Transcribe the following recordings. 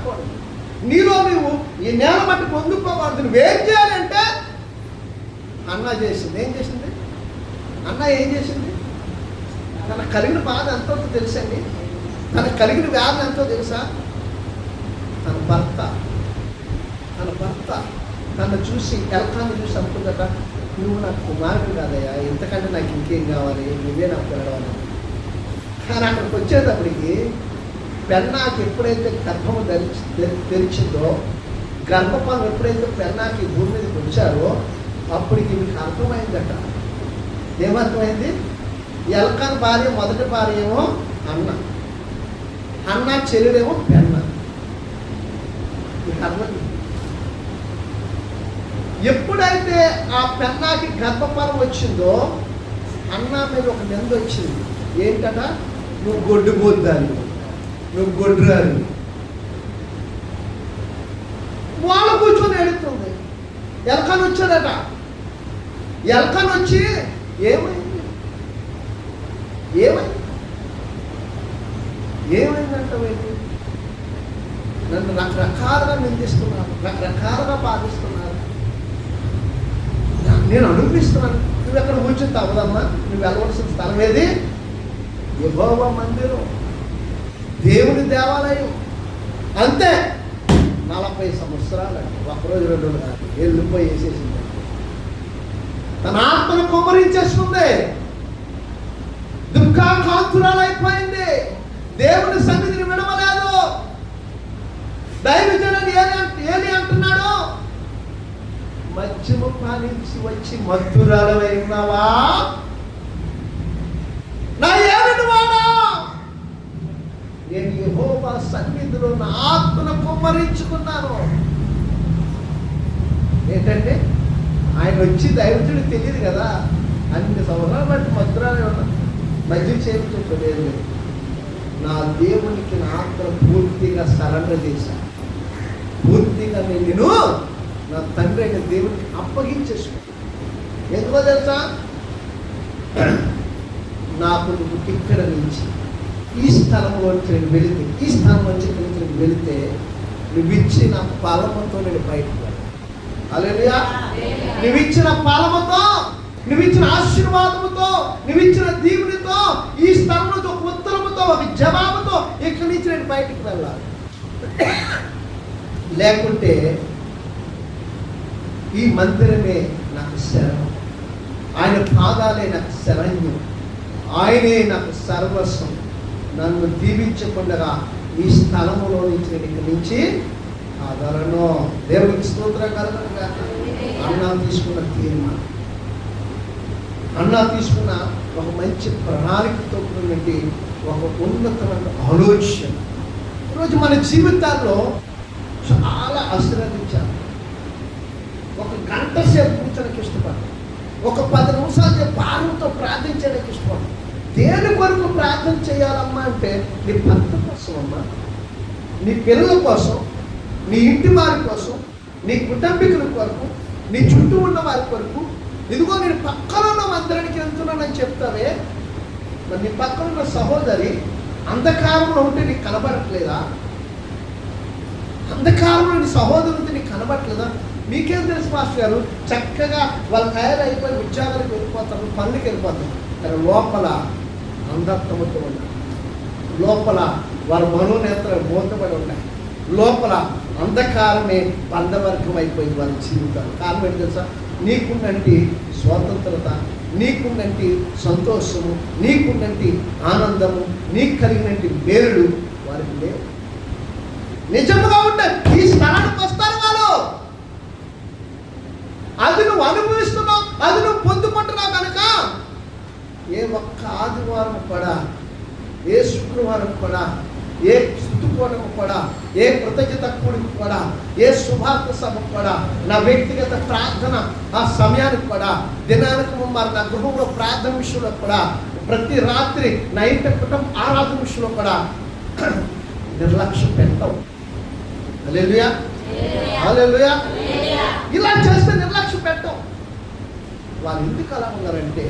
రాకూడదు నీలో నువ్వు ఈ నేల మట్టి పొందుకోకూడదు నువ్వేం చేయాలంటే అన్న చేసింది. ఏం చేసింది? అన్న ఏం చేసింది? తన కలిగిన బాధ ఎంతో తెలుసండి తనకు కలిగిన వ్యాధి ఎంతో తెలుసా? తన భర్త. తన భర్త తను చూసి ఎల్కాన్ని చూసి అనుకుందట నువ్వు నాకు కుమారుడు కాదయ్యా. ఎంతకంటే నాకు ఇంకేం కావాలి? నువ్వే నాకు పిల్లడవని కానీ అక్కడికి వచ్చేటప్పటికి పెన్నాకి ఎప్పుడైతే గర్భము ధరించి తె- తెరిచిందో గర్భపాలు ఎప్పుడైతే పెన్నాకి భూమి మీదకి వచ్చారో అప్పటికి మీకు అర్థమైందట. ఏమర్థమైంది? ఎల్కన్ భార్య మొదటి భార్య ఏమో అన్న. అన్న చెల్లెడేమో పెన్న. మీకు అర్థమైంది? ఎప్పుడైతే ఆ పెన్నాకి గర్భఫలం వచ్చిందో అన్న మీద ఒక నింద వచ్చింది. ఏంటట? నువ్వు గొడ్డు పోద్దాన్ని. నువ్వు గొడ్డు రాని కూర్చొని ఎడుతుంది ఎలకని వచ్చాడట. ఎలకని వచ్చి ఏమైంది? ఏమైంది? ఏమైందంట నన్ను రకరకాలుగా నిందిస్తున్నారు. రకరకాలుగా బాధిస్తున్నారు. నేను అనిపిస్తున్నాను నువ్వు ఎక్కడ కూర్చుంటే తవ్వదమ్మా? నువ్వు వెళ్ళవలసిన స్థలం ఏది? యహోవ మందిరం. దేవుని దేవాలయం. అంతే. నలభై సంవత్సరాలు ఒకరోజు రెండు రోజులు కాదు. వెళ్ళిపోయి వేసేసింది. తన ఆత్మను కుమరించేసుకుంది దుఃఖాకాంతురాలైపోయింది దేవుని సన్నిధిని విడవలేదు. దైవజనుడు ఏని అంట- ఏని అంటున్నాడు? మధ్యము పాలించి వచ్చి మధురాలవై ఉన్నావా నా ఏమిటి వాడా నేను యెహోవా సన్నిధిలో నా ఆత్మను కుమ్మరించుకున్నాను. ఏంటంటే ఆయన వచ్చి దైవతుడు తెలియదు కదా. అన్ని సంవత్సరాలు బట్టి మధురాలే ఉన్నా మధ్య చేయించలేదు నా దేవునికి నా ఆత్మను పూర్తిగా సరెండర్ చేశాను పూర్తిగా నేను నా తండ్రి అయిన దేవునికి అప్పగించేసుకున్నాను ఎందుకో తెలుసా? నాకు నువ్వు ఇక్కడ నుంచి ఈ స్థలంలో నేను వెళితే ఈ స్థలం నుంచి ఇక్కడి నేను వెళితే నువ్వు ఇచ్చిన పాలమతో నేను బయటకు వెళ్ళాను. అలెలుయా నువ్వు ఇచ్చిన పాలమతో నువ్వు ఇచ్చిన ఆశీర్వాదముతో నువ్వు ఇచ్చిన దీవునితో ఈ స్థలంలో ఒక ఉత్తరముతో ఒక జవాబుతో ఇక్కడి నుంచి నేను బయటకు వెళ్ళాలి. లేకుంటే ఈ మందిరమే నాకు శరణం. ఆయన పాదాలే నాకు శరణ్యం. ఆయనే నాకు సర్వస్వం. నన్ను దీవించకుండగా ఈ స్థలంలో నుంచి నేను ఇక్కడి నుంచి కాదలను దేవునికి స్తోత్రం కలగనుగా అన్న తీసుకున్న తీర్మానం. అన్న తీసుకున్న ఒక మంచి ప్రణాళికతో కూడినటువంటి ఒక ఉన్నతమైన ఆలోచన. ఈరోజు మన జీవితాల్లో చాలా ఆశీర్వదించాలి ఒక గంట సేపు కూర్చోడానికి ఇష్టపడతాం ఒక పది నిమిషాలు సేపు దేని కొరకు ప్రార్థన చేయాలమ్మా అంటే నీ భర్త కోసం అమ్మా. నీ పిల్లల కోసం నీ ఇంటి వారి కోసం నీ కుటుంబీకుల కొరకు నీ చుట్టూ ఉన్న వారి కొరకు. ఇదిగో నేను పక్కన ఉన్న మందిరానికి వెళ్తున్నానని చెప్తావే. మరి నీ పక్కన ఉన్న సహోదరి అంధకారంలో ఉంటే నీకు కనబడట్లేదా? అంధకారంలో నీ సహోదరుడితో నీకు కనబడట్లేదా? మీకేం తెలుసు మాస్టర్ గారు? చక్కగా వాళ్ళు తయారైపోయి ఉద్యోగాలకు వెళ్ళిపోతారు పనులకి వెళ్ళిపోతారు. లోపల అంధత్వంతో ఉన్నాయి లోపల వారి మనోనేత్ర మూతపడి ఉన్నాయి. లోపల అంధకారమే బంధవర్గం అయిపోయింది వారి జీవితాలు. కారణం ఏంటి తెలుసా? నీకున్నంటి స్వాతంత్రత నీకున్నంటి సంతోషము నీకున్నంటి ఆనందము నీకు కలిగినట్టు మేలుడు వారికి లేవు. నిజముగా ఉంటే ఈ స్థలానికి వస్తారు వాళ్ళు. అది నువ్వు అనుభవిస్తున్నావు అది నువ్వు పొందుకుంటున్నావు కనుక ఏ ఒక్క ఆదివారం కూడా ఏ శుక్రవారం కూడా ఏ స్థుతుకోవడం కూడా ఏ కృతజ్ఞత కూడికి కూడా ఏ శుభార్త సభ కూడా నా వ్యక్తిగత ప్రార్థన ఆ సమయానికి కూడా దినానికి ముందు నా గృహంలో ప్రార్థన విషయంలో కూడా ప్రతి రాత్రి నా ఇంటి కుటుంబ ఆరాధన విషయంలో కూడా నిర్లక్ష్యం పెట్టవు. హల్లెలూయా. హల్లెలూయా. ఇలా చేస్తే నిర్లక్ష్యం పెట్టవు. వాళ్ళు ఎందుకు అలా ఉన్నారంటే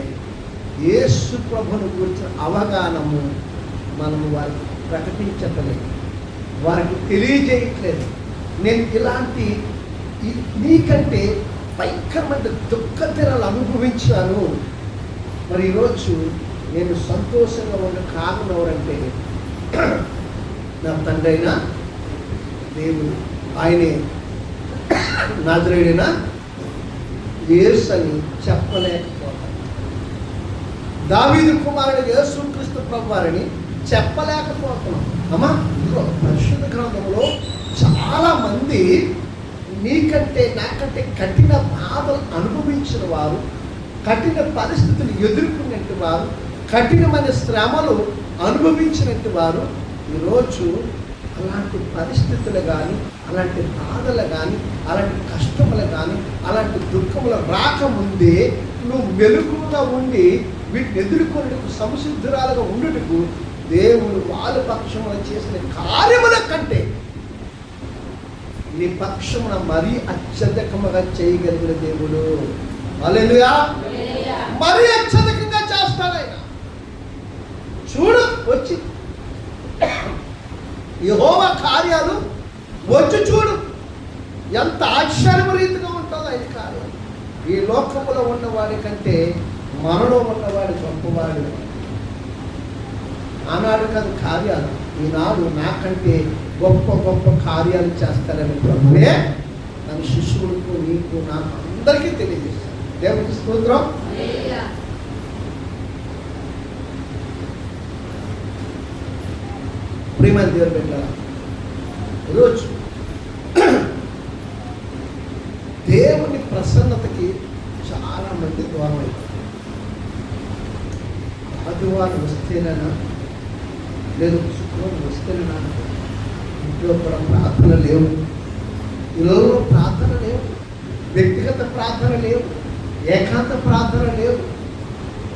యేసు ప్రభుని గురించిన అవగాహనము మనము వారికి ప్రకటించట్లేదు. వారికి తెలియజేయట్లేదు. నేను ఇలాంటి నీకంటే భయంకరమైన దుఃఖ అనుభవించాను. మరి ఈరోజు నేను సంతోషంగా ఉన్న కారణం ఎవరంటే నా తండ్రి అయిన దేవుడు ఆయనే నాదురైన యేసు అని చెప్పలేకపోతాను. దావీదు కుమారుడు యేసుక్రీస్తు ప్రభువారని చెప్పలేకపోతున్నాం. అమ్మా ఇందులో పరిశుద్ధ గ్రంథంలో చాలా మంది నీకంటే నాకంటే కఠిన బాధలు అనుభవించిన వారు కఠిన పరిస్థితులు ఎదుర్కొన్నట్టు వారు కఠినమైన శ్రమలు అనుభవించినట్టు వారు ఈరోజు అలాంటి పరిస్థితులు కానీ అలాంటి బాధలు కానీ అలాంటి కష్టములు కానీ అలాంటి దుఃఖములు రాకముందే నువ్వు మెలుగుగా ఉండి వీటిని ఎదుర్కొనేందుకు సంసిద్ధురాలుగా ఉండుటకు దేవుడు వాళ్ళ పక్షమున చేసిన కార్యముల కంటే నీ పక్షమున మరీ అత్యధికముగా చేయగలిగిన దేవుడు. హల్లెలూయా. మరీ అత్యధికంగా చేస్తాడు ఆయన చూడు వచ్చి. యహోవ కార్యాలు వచ్చి చూడు. ఎంత ఆశ్చర్యరీతిగా ఉంటుందో ఆయన కార్యాలు. ఈ లోకములో ఉన్నవాడి కంటే మనలో ఉన్నవాడి గొప్పవాడు ఆనాడు కాదు కార్యాలు. ఈనాడు నాకంటే గొప్ప గొప్ప కార్యాలు చేస్తారని ప్రభువే తన శిష్యులకు నీకు నాకు అందరికీ తెలియజేస్తాను దేవునికి స్తోత్రం. ప్రేమ దేవుడు పెట్టాలి ఈరోజు దేవుని ప్రసన్నత చాలా మంది దూరం అయిపోతారు ఆదివారం వస్తేనేనా? లేదు శుక్రవారం వస్తేనేనా? ఇంట్లో కూడా ప్రార్థన లేవు. ఈరోజు ప్రార్థన లేవు. వ్యక్తిగత ప్రార్థన లేవు. ఏకాంత ప్రార్థన లేవు.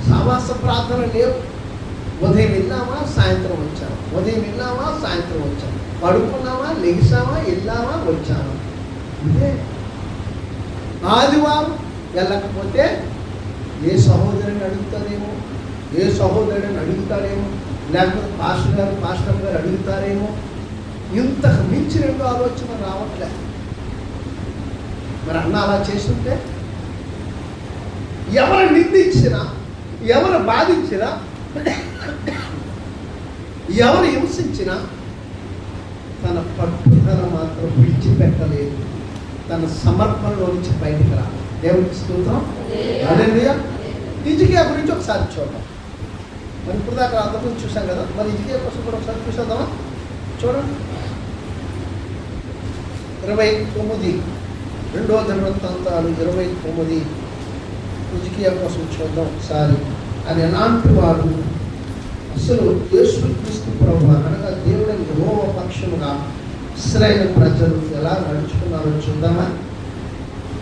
సావాస ప్రార్థన లేవు. ఉదయం వెళ్ళామా సాయంత్రం వచ్చాము ఉదయం వెళ్ళామా సాయంత్రం వచ్చాము పడుకున్నామా లెగిసామా వెళ్ళామా వచ్చామా ఇదే. ఆదివారం వెళ్ళకపోతే ఏ సహోదరుని అడుగుతారేమో ఏ సహోదరుని అడుగుతారేమో? లేకపోతే పాస్టర్ గారు పాస్టర్ గారు అడుగుతారేమో? ఇంతకు మించి రెండు ఆలోచన రావట్లే. మరి అన్న అలా చేస్తుంటే ఎవరు నిందించినా ఎవరు బాధించినా ఎవరు హింసించినా తన పట్టుదల మాత్రం విడిచిపెట్టలేదు. తన సమర్పణలో నుంచి బయటికి రా దేవునికి స్తోత్రం. హల్లెలూయా ఇజికియా గురించి ఒకసారి చూద్దాం. మరి ఇప్పుడు దాకా అంత గురించి చూసాం కదా. మరి ఇజికియా కోసం కూడా ఒకసారి చూసేద్దామా? చూడండి. ఇరవై తొమ్మిది. రెండో ధర్మతంతాలు ఇరవై తొమ్మిది. ఇజికియా కోసం చూద్దాం ఒకసారి. అది ఎలాంటి వాడు అసలు యేసు క్రీస్తు ప్రభు అనగా దేవుడిని యెహోవ పక్షముగా ఇస్రాయేల్ ప్రజలు ఎలా నడుచుకున్నారో చూద్దామా?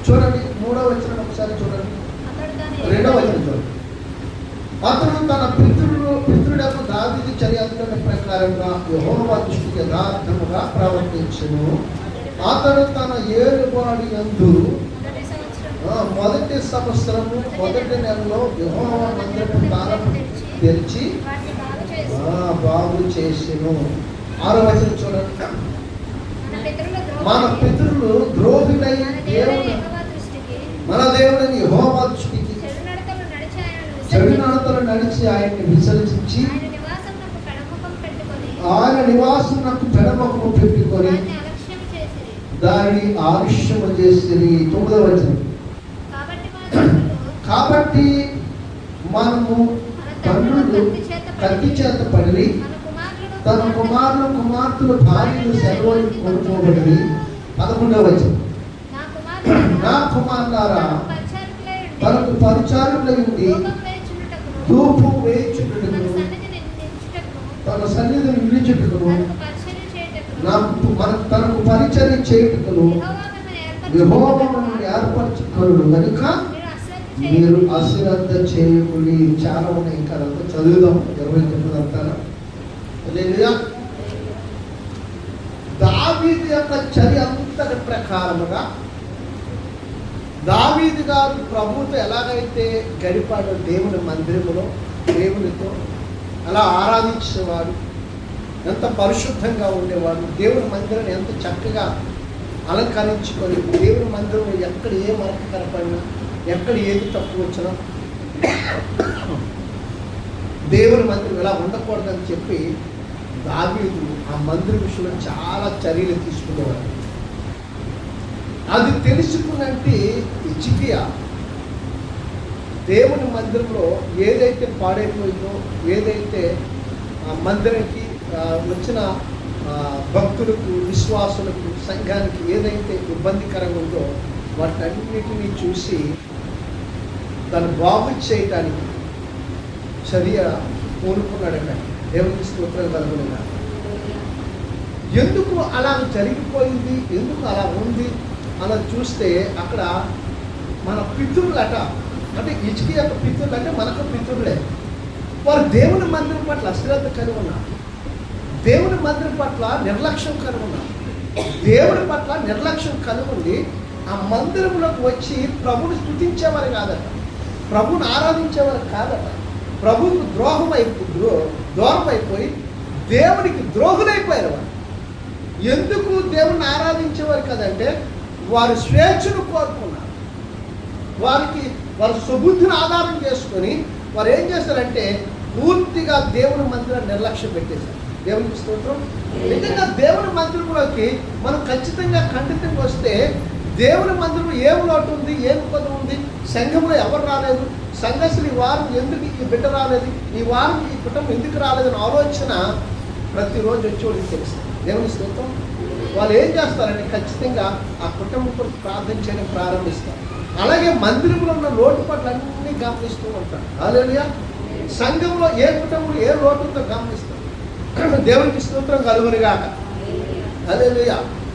చూడండి. మూడవ వచనం ఒకసారి చూడండి. రెండవ వచనం చూడండి. అతను తన పితృడు పితృడకు దావిది చర్యాత్మక ప్రకారంగా యెహోవా దృష్టికి యథార్థముగా ప్రవర్తించును. అతడు తన ఏలువాడి యందు ఆ, మొదటి సంవత్సరము మొదటి నెలలో యెహోవా మందిరపు తాళం తెరిచి ఆ, బాగు చేసెను. ఆరో వచనం చూడండి. మన పితరులు ద్రోహులై దేవుని మన దేవుడిని యెహోవా నడిచి ఆయన్ని విసర్జించి ఆయన నివాసం నాకు పెడమొక్కము పెట్టుకొని దానిని ఆలస్యము చేసి తొమ్మిదవ వచనం. కాబట్టి మనము తండ్రులు కత్తి చేత పడి తన కుమారులు కుమార్తెలు భార్యలు సెలవులు కొనుక్కోబడి పదకొండవ వచనం. నా కుమారులారా తనకు పరిచారులై ఉండి ధూపం వేయించుటకు తన సన్నిధిని నిలిచుటకును నా మన తనకు పరిచర్య చేయుటకును విభోగమును ఏర్పరచుకొను కనుక మీరు అశ్రద్ధ చేయకుడి. చాలా ఉన్నాయి ఇంకా అదంతా చదువుదాం. ఇరవై తొమ్మిది అంతా లేదా దావీదు యొక్క చర్య అంతటి ప్రకారముగా దావీదు గారు ప్రభుతో ఎలాగైతే గడిపాడో దేవుని మందిరములో దేవునితో అలా ఆరాధించేవాడు ఎంత పరిశుద్ధంగా ఉండేవారు దేవుని మందిరాన్ని ఎంత చక్కగా అలంకరించుకొని దేవుని మందిరంలో ఎక్కడ ఏ మరక కనపడినా ఎక్కడ ఏది తప్పు వచ్చినా దేవుని మందిరం ఇలా ఉండకూడదని చెప్పి దావీదు ఆ మందిర విషయంలో చాలా చర్యలు తీసుకునేవాడు అది తెలుసుకున్నంటే ఇచికియా దేవుని మందిరంలో ఏదైతే పాడైపోయిందో ఏదైతే మందిరానికి వచ్చిన భక్తులకు విశ్వాసులకు సంఘానికి ఏదైతే ఇబ్బందికరంగా ఉందో వాటన్నిటినీ చూసి తను బాగు చేయటానికి చర్య కోరుకున్నాడట. దేవునికి స్తోత్రం కలుగునుగా. ఎందుకు అలా జరిగిపోయింది? ఎందుకు అలా ఉంది? మనం చూస్తే అక్కడ మన పితృలట అంటే ఇచ్కి యొక్క పితృలు అంటే మనకు పితృలే. వారు దేవుని మందిరం పట్ల అశ్రద్ధ కలిగి ఉన్నారు. దేవుని మందిరం పట్ల నిర్లక్ష్యం కలిగి ఉన్నారు. దేవుని పట్ల నిర్లక్ష్యం కలిగి ఉండి ఆ మందిరంలోకి వచ్చి ప్రభుని స్థుతించేవారు కాదట. ప్రభుని ఆరాధించేవారు కాదట. ప్రభుకు ద్రోహం అయిపో ద్రో దూరం అయిపోయి దేవునికి ద్రోహులైపోయారు వారు. ఎందుకు దేవుణ్ణి ఆరాధించేవారు కదంటే వారు స్వేచ్ఛను కోరుకున్నారు. వారికి వారి సుబుద్ధిని ఆధారం చేసుకొని వారు ఏం చేస్తారంటే పూర్తిగా దేవుని మందిరాన్ని నిర్లక్ష్యం పెట్టేశారు. దేవునికి స్తోత్రం. నిజంగా దేవుని మందిరంలోకి మనం ఖచ్చితంగా ఖండితంగా వస్తే దేవుని మందిరం ఏం లోటు ఉంది ఏం కొద్ది ఉంది సంఘంలో ఎవరు రాలేదు సంఘస్థులు ఈ వారం ఎందుకు ఈ బిడ్డ రాలేదు ఈ వారం ఈ కుటుంబం ఎందుకు రాలేదని ఆలోచన ప్రతిరోజు వచ్చి వాళ్ళకి తెలుసు దేవుని స్తోత్రం. వాళ్ళు ఏం చేస్తారంటే ఖచ్చితంగా ఆ కుటుంబం కొరకు ప్రార్థన చేయడం ప్రారంభిస్తారు. అలాగే మందిరంలో ఉన్న లోటుపాట్లన్నీ గమనిస్తూ ఉంటారు. అలేలుయా సంఘంలో ఏ కుటుంబంలో ఏ లోటు గమనిస్తారు. దేవునికి స్తోత్రం కలుగునిగాక. అలేలుయా